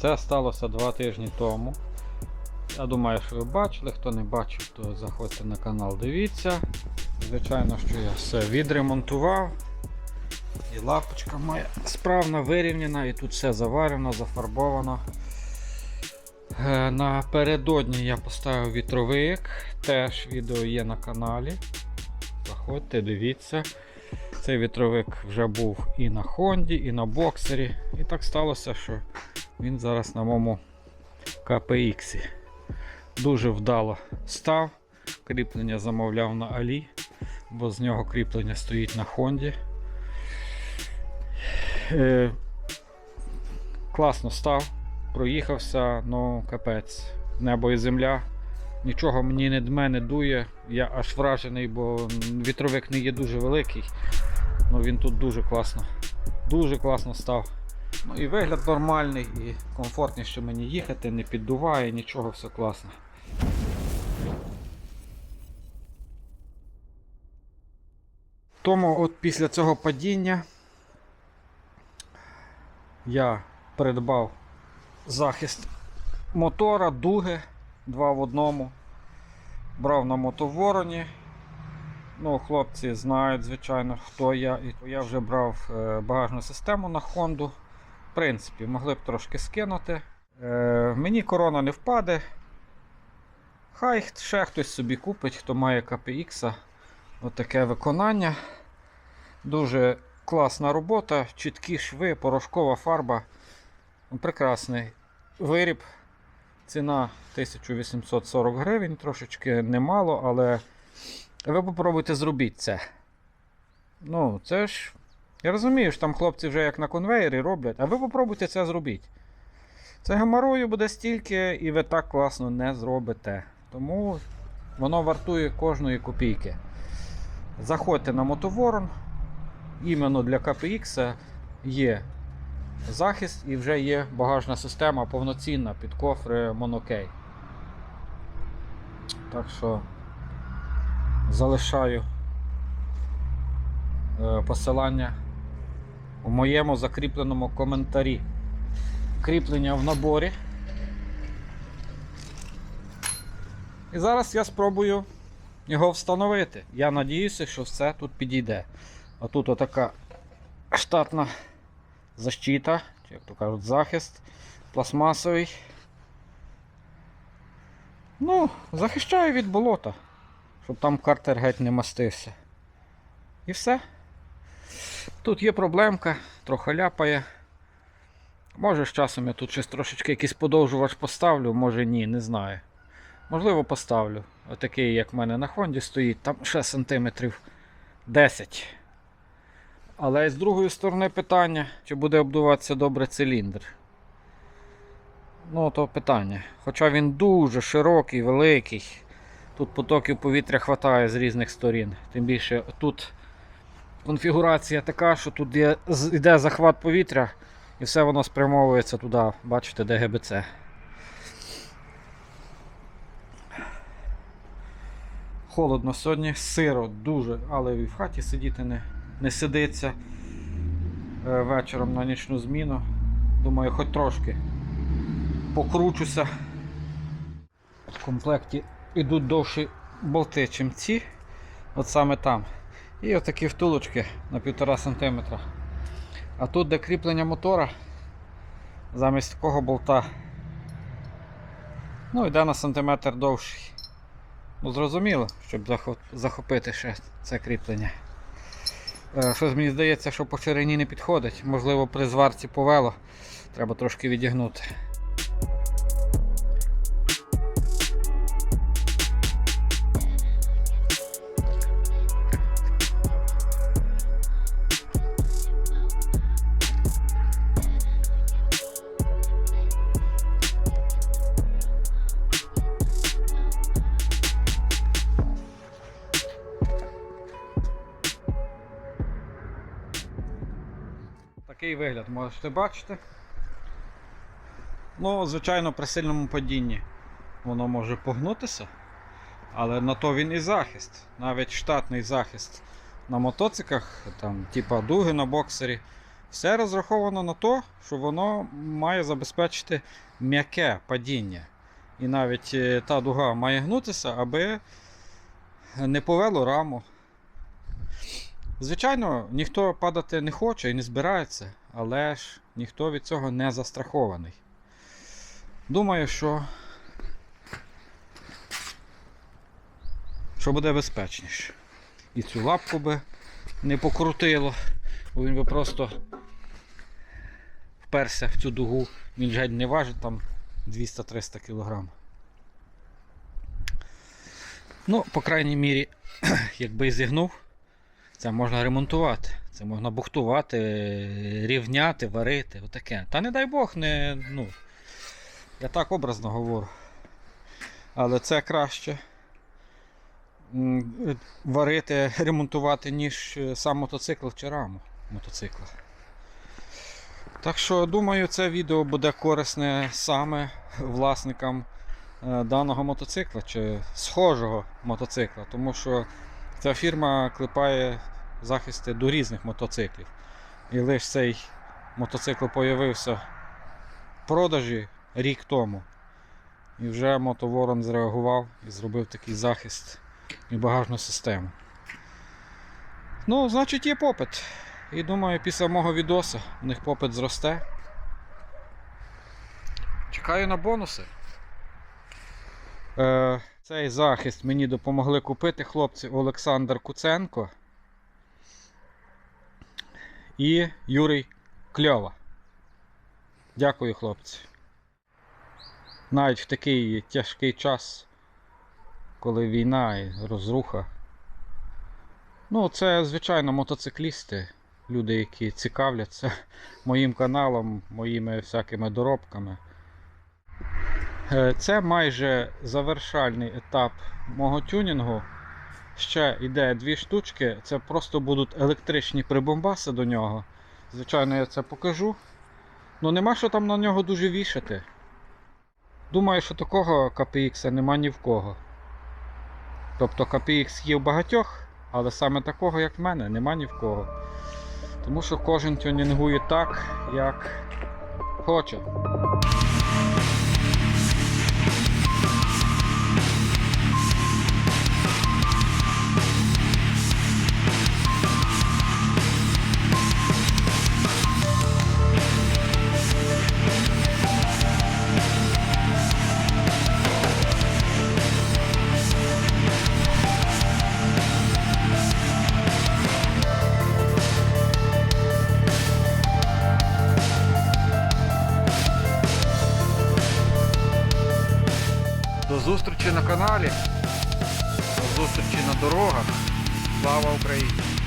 Це сталося два тижні тому. Я думаю, що ви бачили. Хто не бачив, то заходьте на канал, дивіться. Звичайно, що я все відремонтував. І лапочка моя справна вирівняна, і тут все заварено, зафарбовано. Е, Напередодні я поставив вітровик, теж відео є на каналі. Заходьте, дивіться. Цей вітровик вже був і на Хонді, і на боксері. І так сталося, що він зараз на моєму KPX. Дуже вдало став. Кріплення замовляв на Алі, бо з нього кріплення стоїть на Хонді. Е, класно став, проїхався, ну капець. Небо і земля. Нічого мені не дме, не дує. Я аж вражений, бо вітровик не є дуже великий. Ну він тут дуже класно. Дуже класно став. Ну і вигляд нормальний, і комфортніше мені їхати, не піддуває, нічого, все класно. Тому от після цього падіння я придбав захист мотора, дуги, два в одному. Брав на мотовороні. Ну, хлопці знають, звичайно, хто я. І я вже брав е, багажну систему на Honda. В принципі, могли б трошки скинути. Е, мені корона не впаде. Хай ще хтось собі купить, хто має KPX. Отаке виконання. Дуже класна робота, чіткі шви, порошкова фарба. Ну, Прекрасний виріб. Ціна 1840 гривень, трошечки немало, але ви попробуйте зробіть це. Ну, це ж. Я розумію, що там хлопці вже як на конвейері роблять, а ви попробуйте це зробіть. Це геморою буде стільки, і ви так класно не зробите. Тому воно вартує кожної копійки. Заходьте на мотоворон. Іменно для KPX є захист і вже є багажна система повноцінна під кофри Monokey. Так що залишаю е, посилання у моєму закріпленому коментарі. Кріплення в наборі. І зараз я спробую його встановити. Я надіюся, що все тут підійде. А тут отака штатна защита, чи як то кажуть, захист пластмасовий. Ну, захищаю від болота, щоб там картер геть не мастився. І все. Тут є проблемка, трохи ляпає. Може з часом я тут щось трошечки якийсь подовжувач поставлю, може ні, не знаю. Можливо, поставлю. Отакий, як в мене на Хонді стоїть, там ще сантиметрів 10. Але з другої сторони питання, чи буде обдуватися добре циліндр. Ну, то питання. Хоча він дуже широкий, великий. Тут потоків повітря хватає з різних сторін. Тим більше тут конфігурація така, що тут є, йде захват повітря і все воно спрямовується туди, бачите, де ГБЦ. Холодно сьогодні, сиро дуже, але і в хаті сидіти не, не сидиться е, вечором на нічну зміну. Думаю, хоч трошки покручуся. В комплекті йдуть довші болти, чим ці. От саме там. І отакі втулочки на 1,5 см. А тут, де кріплення мотора, замість такого болта, ну, йде на сантиметр довший. Ну, зрозуміло, щоб захопити ще це кріплення. Е, Щось мені здається, що по ширині не підходить. Можливо, при зварці повело. Треба трошки відігнути. Такий вигляд можете бачити. Ну, звичайно, при сильному падінні воно може погнутися, але на то він і захист. Навіть штатний захист на мотоциклах, там, типа дуги на боксері, Все розраховано на те, що воно має забезпечити м'яке падіння. І навіть е, та дуга має гнутися, аби не повело раму. Звичайно, ніхто падати не хоче і не збирається, але ж ніхто від цього не застрахований. Думаю, що, що буде безпечніше. І цю лапку би не покрутило, бо він би просто вперся в цю дугу. Він же не важить там 200-300 кг. Ну, по крайній мірі, якби і зігнув, це можна ремонтувати. Це можна бухтувати, рівняти, варити, отаке. Та не дай Бог, не, ну, я так образно говорю. Але це краще варити, ремонтувати, ніж е, сам мотоцикл чи раму мотоцикла. Так що, думаю, це відео буде корисне саме власникам е, даного мотоцикла чи схожого мотоцикла, тому що ця фірма клепає захисти до різних мотоциклів. І лише цей мотоцикл появився в продажі рік тому. І вже мотоворон зреагував і зробив такий захист і багажну систему. Ну, значить, є попит. І думаю, після мого відоса в них попит зросте. Чекаю на бонуси. Е, цей захист мені допомогли купити хлопці Олександр Куценко і Юрій Кльова. Дякую, хлопці. Навіть в такий тяжкий час, коли війна і розруха. Ну, це, звичайно, мотоциклісти, люди, які цікавляться моїм каналом, моїми всякими доробками. Е, Це майже завершальний етап мого тюнінгу. Ще йде дві штучки, це просто будуть електричні прибомбаси до нього. Звичайно, я це покажу. Ну нема що там на нього дуже вішати. Думаю, що такого KPX нема ні в кого. Тобто KPX є в багатьох, але саме такого, як в мене, нема ні в кого. Тому що кожен тюнінгує так, як хоче. Каналі. До зустрічі на дорогах. Слава Україні!